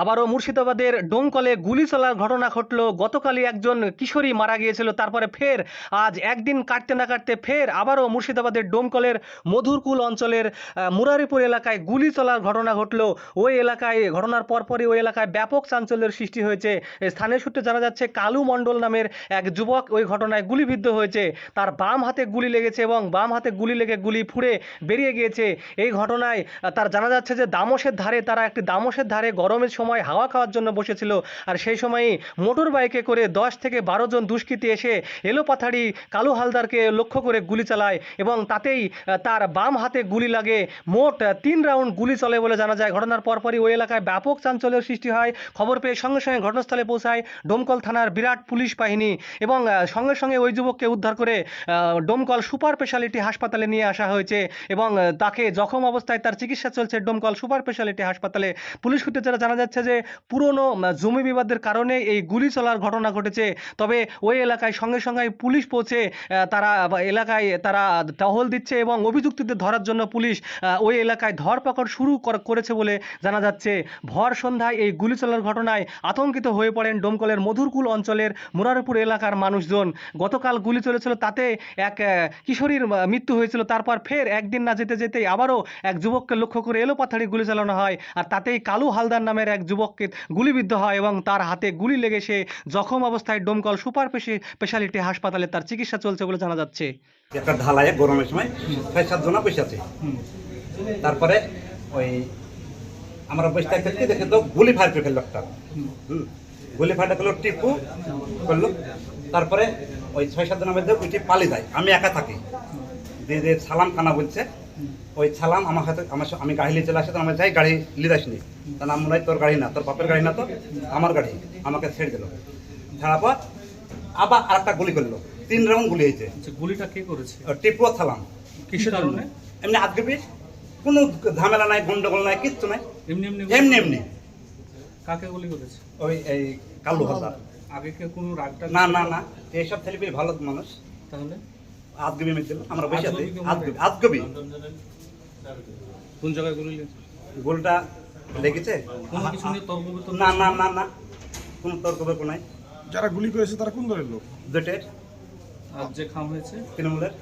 আবারও মুর্শিদাবাদের ডোমকলে গুলি চলার ঘটনা ঘটল। গতকালই একজন কিশোরী মারা গিয়েছিল, তারপরে ফের আজ একদিন কাটতে না কাটতে ফের আবারও মুর্শিদাবাদের ডোমকলের মধুরকুল অঞ্চলের মুরারিপুর এলাকায় গুলি চলার ঘটনা ঘটল। ওই এলাকায়, ঘটনার পরপরই ওই এলাকায় ব্যাপক চাঞ্চল্যের সৃষ্টি হয়েছে। স্থানীয় সূত্রে জানা যাচ্ছে, কালু মণ্ডল নামের এক যুবক ওই ঘটনায় গুলিবিদ্ধ হয়েছে। তার বাম হাতে গুলি লেগেছে এবং বাম হাতে গুলি লেগে গুলি ফুড়ে বেরিয়ে গিয়েছে। এই ঘটনায় তার জানা যাচ্ছে যে দামসের ধারে, তারা একটি দামসের ধারে গরমের সময় হাওয়া খাওয়ার জন্য বসেছিল। আর সেই সময়ই মোটর বাইকে করে দশ থেকে বারো জন দুষ্কৃতী এসে এলোপাথাড়ি কালু হালদারকে লক্ষ্য করে গুলি চালায় এবং তাতেই তার বাম হাতে গুলি লাগে। মোট তিন রাউন্ড গুলি চলে বলে জানা যায়। ঘটনার পরপরই ওই এলাকায় ব্যাপক চাঞ্চল্যের সৃষ্টি হয়। খবর পেয়ে সঙ্গে সঙ্গে ঘটনাস্থলে পৌঁছায় ডোমকল থানার বিরাট পুলিশ বাহিনী এবং সঙ্গে সঙ্গে ওই যুবককে উদ্ধার করে ডোমকল সুপার স্পেশালিটি হাসপাতালে নিয়ে আসা হয়েছে এবং তাকে জখম অবস্থায় তার চিকিৎসা চলছে ডোমকল সুপার স্পেশালিটি হাসপাতালে। পুলিশ সূত্রে যারা জানা যাচ্ছে যে পুরনো জমি বিবাদের কারণে এই গুলি চলার ঘটনা ঘটেছে। তবে ওই এলাকায় সঙ্গে সঙ্গে পুলিশ পৌঁছে তারা এলাকায় তারা টহল দিচ্ছে এবং অভিযুক্তদের ধরার জন্য পুলিশ ওই এলাকায় ধরপাকড় শুরু করেছে বলে জানা যাচ্ছে। ভর সন্ধ্যায় এই গুলি চলার ঘটনায় আতঙ্কিত হয়ে পড়েন ডোমকলের মধুরকুল অঞ্চলের মুরারপুর এলাকার মানুষজন। গতকাল গুলি চলেছিল তাতে এক কিশোরীর মৃত্যু হয়েছিল। তারপর ফের একদিন না যেতে যেতেই আবারও এক যুবককে লক্ষ্য করে এলোপাথাড়ি গুলি চালানো হয়। আর তাতেই কালু হালদার নামের এক যুবককে গুলিবিদ্ধ হয় এবং তার হাতে গুলি লেগে সে জখম অবস্থায় ডোমকল সুপার স্পেশালিটি হাসপাতালে তার চিকিৎসা চলছে বলে জানা যাচ্ছে। একটা ঢালাইয়ে গরমের সময় ছয় সাত জনা বসে আছে। তারপরে ওই আমরা বসে থাকতে দেখে তো গুলি ফায়ার করে ফেলল একটা। গুলি ফায়ার করল টিপু, করল। তারপরে ওই ছয় সাত জনের মধ্যে উঠে পালিয়ে যায়। আমি একা থাকি। দিয়ে সালাম খানা বলছে ওই ছালাম আমার হাতে আমার আমি গাড়ি নিয়ে চলে আসে তো আমার যাই গাড়ি লিদাস নি। তা নাম মনে হয় তোর গাড়ি না তোর বাপের গাড়ি না তো আমার গাড়ি আমাকে ছেড়ে দিল। ছাড়া পর আবার আর একটা গুলি করল তিন রাউন্ড গুলি হয়েছে। আচ্ছা গুলিটা কে করেছে? টিপু ছালাম। কিসের কারণে? এমনি আজকে কোনো ঝামেলা নাই গন্ডগোল নাই কিচ্ছু নাই। এমনি এমনি এমনি এমনি। কাকে গুলি করেছে? ওই এই কালু হালদার। আগে কে কোনো রাগটা না না না এইসব ছেলে পেয়ে ভালো মানুষ। তাহলে? আজগবি মেয়েছিল আমরা বসে আছি। আজগবি আজগবি কোন জায়গায় গুলি গোলটা লেগেছে না না না না। কোনো তর্ক বিতর্ক নাই। যারা গুলি করেছে তারা কোন দলের লোক? জোটের। আর যে খাম হয়েছে? তৃণমূলের।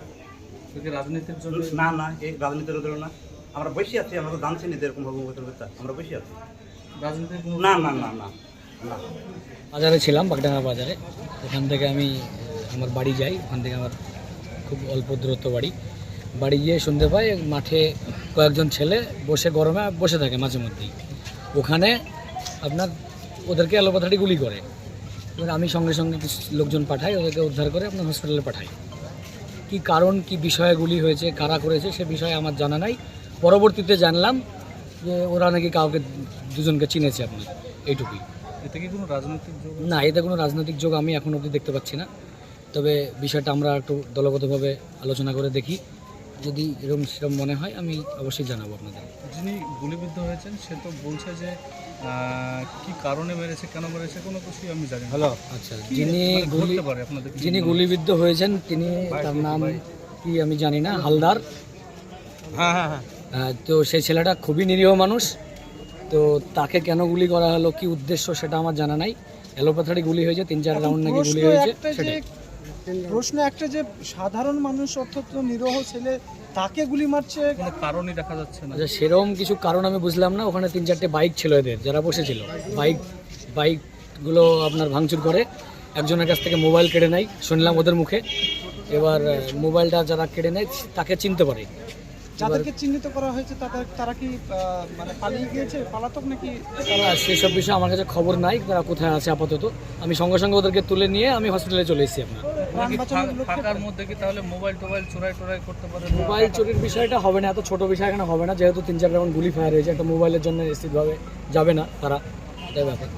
রাজনীতির জন্য? না না এই রাজনীতির ওদের না। আমরা বসে আছি আমরা তো জানছি না এরকম হবে আমরা বসে আছি। রাজনীতির না না না না না। বাজারে ছিলাম বাগডাঙ্গা বাজারে। ওখান থেকে আমি আমার বাড়ি যাই। ওখান থেকে আমার খুব অল্প দূরত্ব বাড়ি। বাড়ি গিয়ে শুনতে পাই মাঠে কয়েকজন ছেলে বসে গরমে বসে থাকে মাঝে মধ্যেই। ওখানে আপনার ওদেরকে এলোপাথাড়ি গুলি করে। এবার আমি সঙ্গে সঙ্গে কিছু লোকজন পাঠাই ওদেরকে উদ্ধার করে আপনার হসপিটালে পাঠাই। কি কারণ কি বিষয়ে গুলি হয়েছে কারা করেছে সে বিষয়ে আমার জানা নাই। পরবর্তীতে জানলাম যে ওরা নাকি কাউকে দুজনকে চিনেছে আপনার এইটুকুই। এতে কি কোনো রাজনৈতিক যোগ না এতে কোনো রাজনৈতিক যোগ আমি এখন অবধি দেখতে পাচ্ছি না। তবে বিষয়টা আমরা একটু দলগতভাবে আলোচনা করে দেখি। যদি এরকম সেরকম মনে হয় আমি অবশ্যই জানাব আপনাদের। যিনি গুলিবিদ্ধ হয়েছেন সে তো বলছে যে কি কারণে মেরেছে কেন মেরেছে কোনো কিছুই আমি জানি হ্যালো? আচ্ছা যিনি গুলি পারে আপনাদের যিনি গুলিবিদ্ধ হয়েছেন তিনি তার নাম কি আমি জানি না হালদার? হ্যাঁ হ্যাঁ হ্যাঁ। তো সেই ছেলেটা খুবই নিরীহ মানুষ। তো তাকে কেন গুলি করা হলো কি উদ্দেশ্য সেটা আমার জানা নাই। এলোপাথাড়ি গুলি হয়েছে তিন চার রাউন্ড নাকি গুলি হয়েছে সেটাই। প্রশ্ন একটা যে সাধারণ মানুষ অর্থাৎ নিরহ ছেলে তাকে গুলি মারছে কোনো কারণই দেখা যাচ্ছে না। আচ্ছা সেরকম কিছু কারণ আমি বুঝলাম না। ওখানে তিন চারটে বাইক ছিল এদের যারা বসেছিল। বাইক বাইকগুলো আপনার ভাঙচুর করে। একজনের কাছ থেকে মোবাইল কেড়ে নেয় শুনলাম ওদের মুখে। এবার মোবাইলটা যারা কেড়ে নেয় তাকে চিনতে পারে। যাদেরকে চিহ্নিত করা হয়েছে তাদের তারা কি মানে পালিয়ে গিয়েছে? পালাতক নাকি? তারা সেসব বিষয়ে আমার কাছে খবর নাই। তারা কোথায় আছে আপাতত? আমি সঙ্গে সঙ্গে ওদেরকে তুলে নিয়ে আমি হসপিটালে চলে এসেছি আপনার। ফাঁকার মধ্যে কি তাহলে মোবাইল টোবাইল চোরাই টোরাই করতে পারে মোবাইল চুরির বিষয়টা হবে না এত ছোট বিষয় এখানে হবে না যেহেতু তিন চার রাউন্ড গুলি ফায়ার হয়েছে একটা মোবাইলের জন্য নিশ্চিতভাবে যাবে না তারা এটাই ব্যাপার।